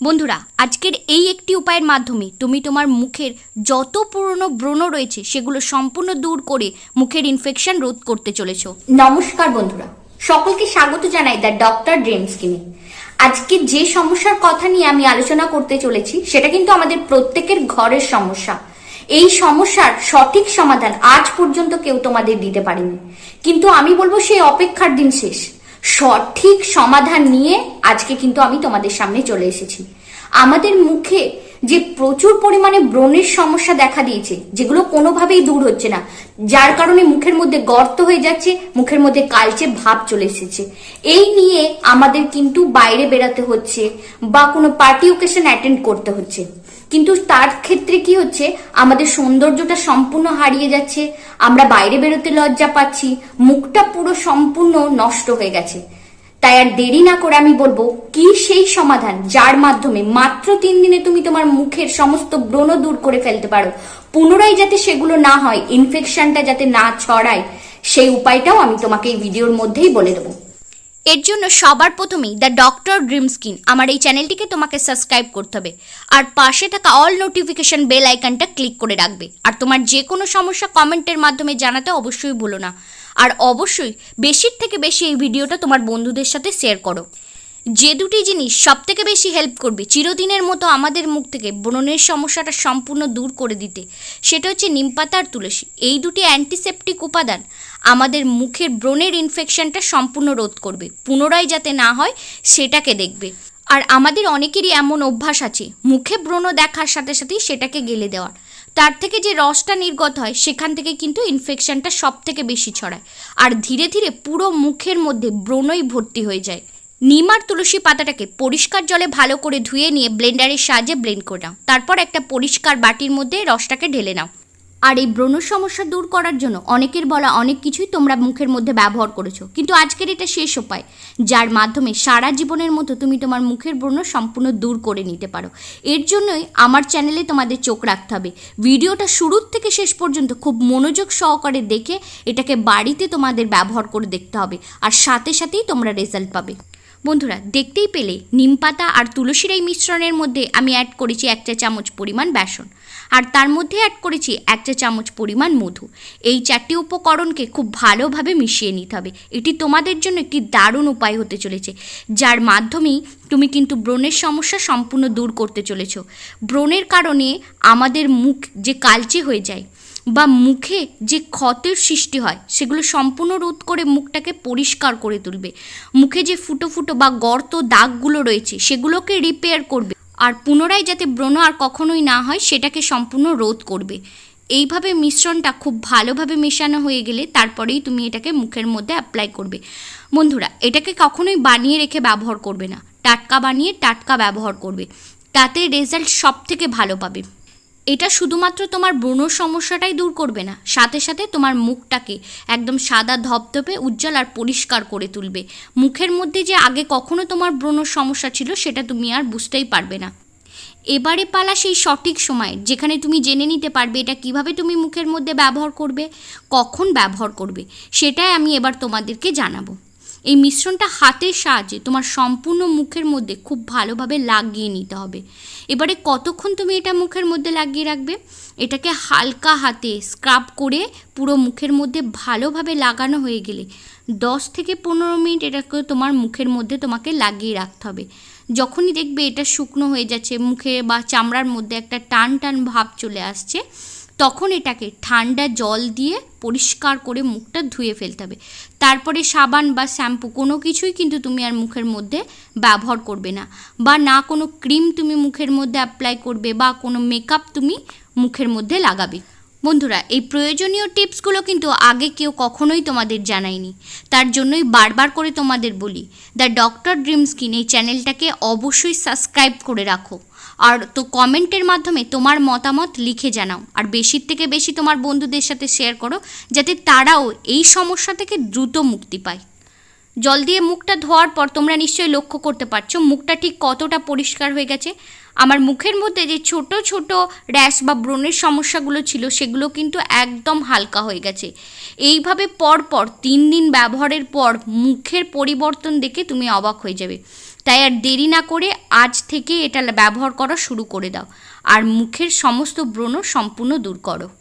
বন্ধুরা, আজকের এই একটি উপায়ের মাধ্যমে তুমি তোমার মুখের যত পুরনো ব্রণ রয়েছে সেগুলো সম্পূর্ণ দূর করে মুখের ইনফেকশন রোধ করতে চলেছ। নমস্কার বন্ধুরা, সকলকে স্বাগত জানাই দ্য ডক্টর ড্রিম স্কিনে আজকে যে সমস্যার কথা নিয়ে আমি আলোচনা করতে চলেছি, সেটা কিন্তু আমাদের প্রত্যেকের ঘরের সমস্যা। এই সমস্যার সঠিক সমাধান আজ পর্যন্ত কেউ তোমাদের দিতে পারেনি। কিন্তু আমি বলব সেই অপেক্ষার দিন শেষ। সঠিক সমাধান নিয়ে আজকে কিন্তু আমি তোমাদের সামনে চলে এসেছি। আমাদের মুখে যে প্রচুর পরিমাণে ব্রণের সমস্যা দেখা দিয়েছে, যেগুলো কোনোভাবেই দূর হচ্ছে না, যার কারণে মুখের মধ্যে গর্ত হয়ে যাচ্ছে, মুখের মধ্যে কালচে ভাব চলে এসেছে। এই নিয়ে আমাদের কিন্তু বাইরে বেরাতে হচ্ছে বা কোনো পার্টি ওকেশন অ্যাটেন্ড করতে হচ্ছে। কিন্তু তার ক্ষেত্রে কি হচ্ছে? আমাদের সৌন্দর্যটা সম্পূর্ণ হারিয়ে যাচ্ছে। আমরা বাইরে বেরোতে লজ্জা পাচ্ছি। মুখটা পুরো সম্পূর্ণ নষ্ট হয়ে গেছে। তাই আর দেরি না করে আমি বলব, কি সেই সমাধান যার মাধ্যমে মাত্র তিন দিনে তুমি তোমার মুখের সমস্ত ব্রণ দূর করে ফেলতে পারো। পুনরায় যাতে সেগুলো না হয় ইনফেকশনটা যাতে না ছড়ায়, সেই উপায়টাও আমি তোমাকে এই ভিডিওর মধ্যেই বলে দেবো। এর জন্য সবার প্রথমেই দ্য ডক্টর ড্রিম স্কিন আমার এই চ্যানেলটিকে তোমাকে সাবস্ক্রাইব করতে হবে। আর পাশে থাকা অল নোটিফিকেশন বেল আইকনটা ক্লিক করে রাখবে। আর তোমার যে কোনো সমস্যা কমেন্টের মাধ্যমে জানাতে অবশ্যই ভুলো না। আর অবশ্যই বেশির থেকে বেশি এই ভিডিওটা তোমার বন্ধুদের সাথে শেয়ার করো। যে দুটি জিনিস সব থেকে বেশি হেল্প করবে, চিরদিনের মতো আমাদের মুখ থেকে ব্রণের সমস্যাটা সম্পূর্ণ দূর করে দিতে, সেটা হচ্ছে নিমপাতা আর তুলসী। এই দুটি অ্যান্টিসেপটিক উপাদান আমাদের মুখের ব্রণের ইনফেকশনটা সম্পূর্ণ রোধ করবে, পুনরায় যাতে না হয় সেটাকে দেখবে। আর আমাদের অনেকেরই এমন অভ্যাস আছে, মুখে ব্রণ দেখার সাথে সাথেই সেটাকে গেলে দেওয়ার। তার থেকে যে রসটা নির্গত হয়, সেখান থেকে কিন্তু ইনফেকশনটা সব থেকে বেশি ছড়ায়। আর ধীরে ধীরে পুরো মুখের মধ্যে ব্রণই ভর্তি হয়ে যায়। নিম আর তুলসী পাতাটাকে পরিষ্কার জলে ভালো করে ধুয়ে নিয়ে ব্লেন্ডারের সাহায্যে ব্লেন্ড করে নাও। তারপর একটা পরিষ্কার বাটির মধ্যে রসটাকে ঢেলে নাও। আর এই ব্রণ সমস্যা দূর করার জন্য অনেকের বলা অনেক কিছুই তোমরা মুখের মধ্যে ব্যবহার করেছ। কিন্তু আজকের এটা শেষ উপায়, যার মাধ্যমে সারা জীবনের মতো তুমি তোমার মুখের ব্রণ সম্পূর্ণ দূর করে নিতে পারো। এর জন্যই আমার চ্যানেলে তোমাদের চোখ রাখতে হবে। ভিডিওটা শুরুর থেকে শেষ পর্যন্ত খুব মনোযোগ সহকারে দেখে এটাকে বাড়িতে তোমাদের ব্যবহার করে দেখতে হবে। আর সাথে সাথেই তোমরা রেজাল্ট পাবে। বন্ধুরা, দেখতেই পেলে, নিম পাতা আর তুলসীর এই মিশ্রণের মধ্যে আমি অ্যাড করেছি এক চা চামচ পরিমাণ বেসন। আর তার মধ্যে অ্যাড করেছি এক চা চামচ পরিমাণ মধু। এই চারটি উপকরণকে খুব ভালোভাবে মিশিয়ে নিতে হবে। এটি তোমাদের জন্য একটি দারুণ উপায় হতে চলেছে। যার মাধ্যমেই তুমি কিন্তু ব্রণের সমস্যা সম্পূর্ণ দূর করতে চলেছ। ব্রণের কারণে আমাদের মুখ যে কালচে হয়ে যায় বা মুখে যে ক্ষতের সৃষ্টি হয়, সেগুলো সম্পূর্ণ রোধ করে মুখটাকে পরিষ্কার করে তুলবে। মুখে যে ফুটো ফুটো বা গর্ত দাগগুলো রয়েছে, সেগুলোকে রিপেয়ার করবে। আর পুনরায় যাতে ব্রণ আর কখনোই না হয়, সেটাকে সম্পূর্ণ রোধ করবে। এইভাবে মিশ্রণটা খুব ভালোভাবে মেশানো হয়ে গেলে তারপরেই তুমি এটাকে মুখের মধ্যে অ্যাপ্লাই করবে। বন্ধুরা, এটাকে কখনোই বানিয়ে রেখে ব্যবহার করবে না। টাটকা বানিয়ে টাটকা ব্যবহার করবে। তাতে রেজাল্ট সব থেকে ভালো পাবে। এটা শুধুমাত্র তোমার ব্রণর সমস্যাটাই দূর করবে না, সাথে সাথে তোমার মুখটাকে একদম সাদা ধপধপে উজ্জ্বল আর পরিষ্কার করে তুলবে। মুখের মধ্যে যে আগে কখনো তোমার ব্রণর সমস্যা ছিল, সেটা তুমি আর বুঝতেই পারবে না। এবারে পালা সেই সঠিক সময়, যেখানে তুমি জেনে নিতে পারবে এটা কীভাবে তুমি মুখের মধ্যে ব্যবহার করবে, কখন ব্যবহার করবে, সেটাই আমি এবার তোমাদেরকে জানাব। এই মিশ্রণটা হাতের সাহায্যে তোমার সম্পূর্ণ মুখের মধ্যে খুব ভালোভাবে লাগিয়ে নিতে হবে। এবারে কতক্ষণ তুমি এটা মুখের মধ্যে লাগিয়ে রাখবে? এটাকে হালকা হাতে স্ক্রাব করে পুরো মুখের মধ্যে ভালোভাবে লাগানো হয়ে গেলে দশ থেকে পনেরো মিনিট এটাকে তোমার মুখের মধ্যে তোমাকে লাগিয়ে রাখতে হবে। যখনই দেখবে এটা শুকনো হয়ে যাচ্ছে, মুখে বা চামড়ার মধ্যে একটা টান টান ভাব চলে আসছে তখন এটাকে ঠান্ডা জল দিয়ে পরিষ্কার করে মুখটা ধুয়ে ফেলতে হবে। তারপরে সাবান বা শ্যাম্পু কোনো কিছুই কিন্তু তুমি আর মুখের মধ্যে ব্যবহার করবে না। বা না কোনো ক্রিম তুমি মুখের মধ্যে অ্যাপ্লাই করবে বা কোনো মেকআপ তুমি মুখের মধ্যে লাগাবে। বন্ধুরা, এই প্রয়োজনীয় টিপসগুলো কিন্তু আগে কেউ কখনোই তোমাদের জানায়নি। তার জন্যই বারবার করে তোমাদের বলি, দ্য ডক্টর ড্রিম স্কিন এই চ্যানেলটাকে অবশ্যই সাবস্ক্রাইব করে রাখো। আর তো কমেন্টের মাধ্যমে তোমার মতামত লিখে জানাও, আর বেশির থেকে বেশি তোমার বন্ধুদের সাথে শেয়ার করো, যাতে তারাও এই সমস্যা থেকে দ্রুত মুক্তি পায়। জল দিয়ে মুখটা ধোয়ার পর তোমরা নিশ্চয়ই লক্ষ্য করতে পারছ, মুখটা ঠিক কতটা পরিষ্কার হয়ে গেছে আমার মুখের মধ্যে যে ছোট ছোট র্যাশ বা ব্রণের সমস্যাগুলো ছিল, সেগুলো কিন্তু একদম হালকা হয়ে গেছে। এইভাবে পরপর পর তিন দিন ব্যবহারের পর মুখের পরিবর্তন দেখে তুমি অবাক হয়ে যাবে। তাই আর দেরি না করে আজ থেকে এটা ব্যবহার করা শুরু করে দাও। আর মুখের সমস্ত ব্রণ সম্পূর্ণ দূর করো।